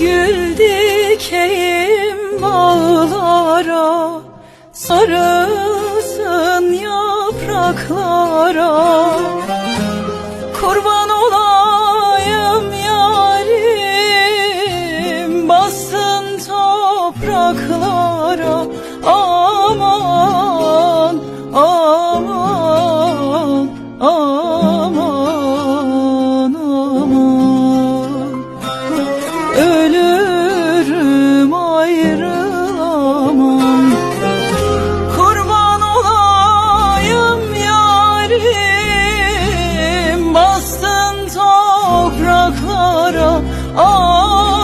Gül dikeyim bağlara Sarılsın yapraklara. Kurban olayım yarim Bassın topraklara bastın topraklara. Ah.